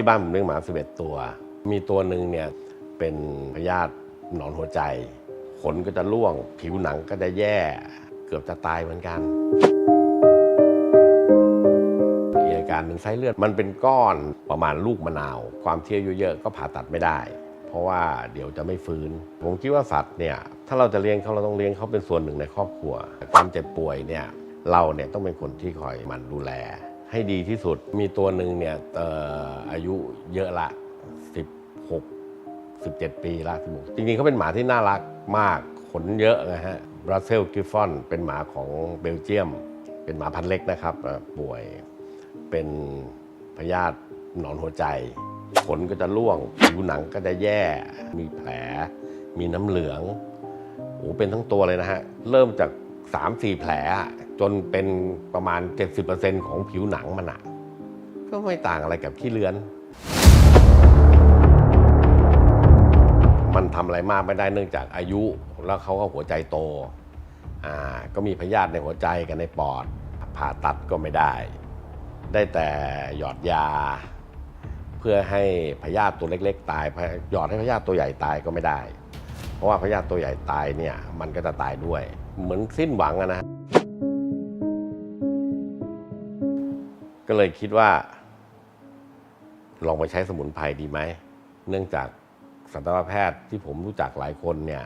ที่บ้านผมเลี้ยงหมา 11 ตัว มีตัวหนึ่งเนี่ยเป็นพยาธิหนอนหัวใจ ขนก็จะร่วง ผิวหนังก็จะแย่ เกือบจะตายเหมือนกันอีกอาการหนึ่งไส้เลือดมันเป็นก้อนประมาณลูกมะนาว ความเที่ยวเยอะๆก็ผ่าตัดไม่ได้ เพราะว่าเดี๋ยวจะไม่ฟื้น ผมคิดว่าสัตว์เนี่ยถ้าเราจะเลี้ยงเขาเราต้องเลี้ยงเขาเป็นส่วนหนึ่งในครอบครัว ความเจ็บป่วยเนี่ยเราเนี่ยต้องเป็นคนที่คอยหมันดูแล ให้ดีที่สุด มีตัวหนึ่งเนี่ยอออายุเยอะละ 16 17 ปีละ16จริงๆเขาเป็นหมาที่น่ารักมากขนเยอะนะฮะบรัสเซลกิฟฟอนเป็นหมาของเบลเจียม เป็นหมาพันธุ์เล็กนะครับ ป่วยเป็นพยาธิหนอนหัวใจ ขนก็จะร่วง ผิวหนังก็จะแย่ มีแผล มีน้ำเหลืองโอ้เป็นทั้งตัวเลยนะฮะ เริ่มจาก 3-4 แผล จนเป็นประมาณ 70%ของผิวหนังมันอะก็ไม่ต่างอะไรกับขี้เลือน มันทำอะไรมากไม่ได้เนื่องจากอายุแล้วเขาก็หัวใจโตอ่าก็มีพยาธิในหัวใจกับในปอด ผ่าตัดก็ไม่ได้ ได้แต่หยอดยา เพื่อให้พยาธิตัวเล็ก ๆ ตายพยหยอดให้พยาธิตัวใหญ่ตายก็ไม่ได้ เพราะว่าพยาธิตัวใหญ่ตายเนี่ยมันก็จะตายด้วย เหมือนสิ้นหวังอะนะ ก็เลยคิดว่า ลองไปใช้สมุนไพรดีไหม เนื่องจากสัตวแพทย์ที่ผมรู้จักหลายคนเนี่ย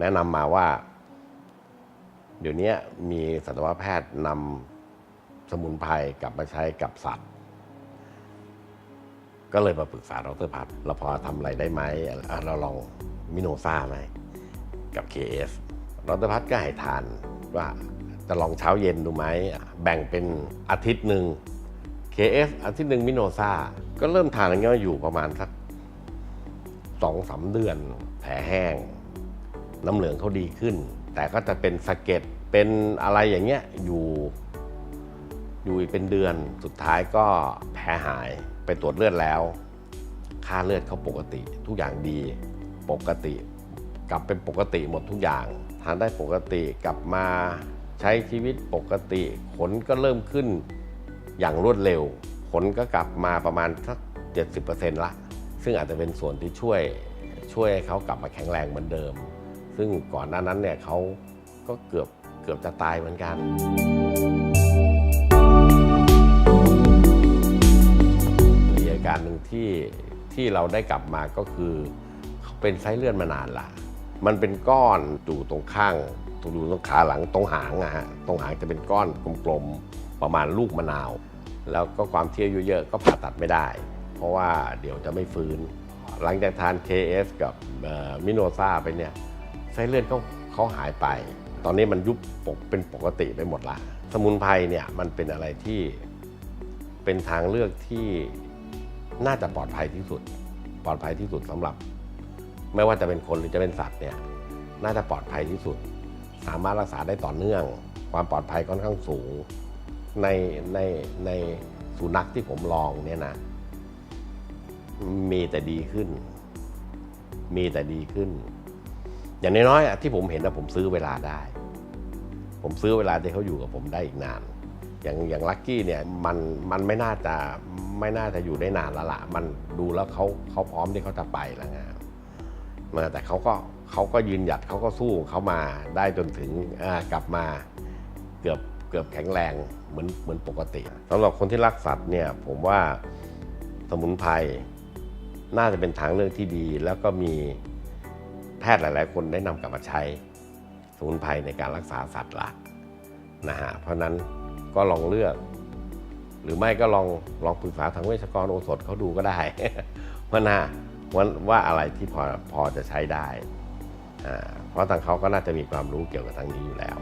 แนะนำมาว่า เดี๋ยวนี้มีสัตวแพทย์นำสมุนไพรกลับมาใช้กับสัตว์ ก็เลยมาปรึกษาดรพัฒน์เราพอทำอะไรได้ไหมเราลองมิโนซ่าไหมกับ KS ดรพัฒน์ก็ให้ทานว่าจะลองเช้าเย็นดูไหม แบ่งเป็นอาทิตย์หนึ่ง KS อาทิตย์หนึ่งมิโนซาก็เริ่มทานอย่างเงี้ยอยู่ประมาณสักสองสามเดือน แผลแห้ง น้ำเหลืองเขาดีขึ้น แต่ก็จะเป็นสะเก็ดเป็นอะไรอย่างเงี้ยอยู่อยู่อีกเป็นเดือนสุดท้ายก็แผลหายไปตรวจเลือดแล้ว ค่าเลือดเขาปกติ ทุกอย่างดีปกติ กลับเป็นปกติหมดทุกอย่าง ทานได้ปกติกลับมาใช้ชีวิตปกติขนก็เริ่มขึ้น อย่างรวดเร็วขนก็กลับมาประมาณสัก 70%ละ ซึ่งอาจจะเป็นส่วนที่ช่วยช่วยให้เขากลับมาแข็งแรงเหมือนเดิม ซึ่งก่อนหน้านั้นเนี่ยเขาก็เกือบเกือบจะตายเหมือนกันมีอาการหนึ่งที่ที่เราได้กลับมาก็คือเขาเป็นไส้เลื่อนมานานละมันเป็นก้อนอยู่ตรงข้างตรงรูตรงขาหลังตรงหางอะฮะตรงหางจะเป็นก้อนกลมๆ ประมาณลูกมะนาว แล้วก็ความเที่ยวเยอะๆก็ผ่าตัดไม่ได้ เพราะว่าเดี๋ยวจะไม่ฟื้น หลังจากทาน KS กับมิโนซาไปเนี่ยไส้เลือนเขาเขาหายไป ตอนนี้มันยุบปกเป็นปกติไปหมดละสมุนไพรเนี่ยมันเป็นอะไรที่เป็นทางเลือกที่น่าจะปลอดภัยที่สุด ปลอดภัยที่สุดสำหรับ ไม่ว่าจะเป็นคนหรือจะเป็นสัตว์เนี่ยน่าจะปลอดภัยที่สุด สามารถรักษาได้ต่อเนื่อง ความปลอดภัยค่อนข้างสูง ในในในสุนัขที่ผมลองเนี่ยนะ มีแต่ดีขึ้น มีแต่ดีขึ้น อย่างน้อยๆอะที่ผมเห็นนะผมซื้อเวลาได้ ผมซื้อเวลาที่เขาอยู่กับผมได้อีกนาน อย่างอย่างลักกี้เนี่ยมันมันไม่น่าจะไม่น่าจะอยู่ได้นานล้วล่ะมันดูแล้วเขาเขาพร้อมที่เขาจะไปแล้วไงมาแต่เขาก็เขาก็ยืนหยัดเขาก็สู้เขามาได้จนถึงกลับมาเกือบ เกือบแข็งแรงเหมือนเหมือนปกติสำหรับคนที่รักสัตว์เนี่ยผมว่าสมุนไพรน่าจะเป็นทางเลือกที่ดี แล้วก็มีแพทย์หลาย ๆ คนได้นำกลับมาใช้สมุนไพรในการรักษาสัตว์ละนะฮะเพราะนั้นก็ลองเลือก หรือไม่ก็ลองลองปรึกษาทางเวชกรโอสถเขาดูก็ได้ว่าน่าว่าว่าอะไรที่พอพอจะใช้ได้เพราะทางเขาก็น่าจะมีความรู้เกี่ยวกับทางนี้อยู่แล้ว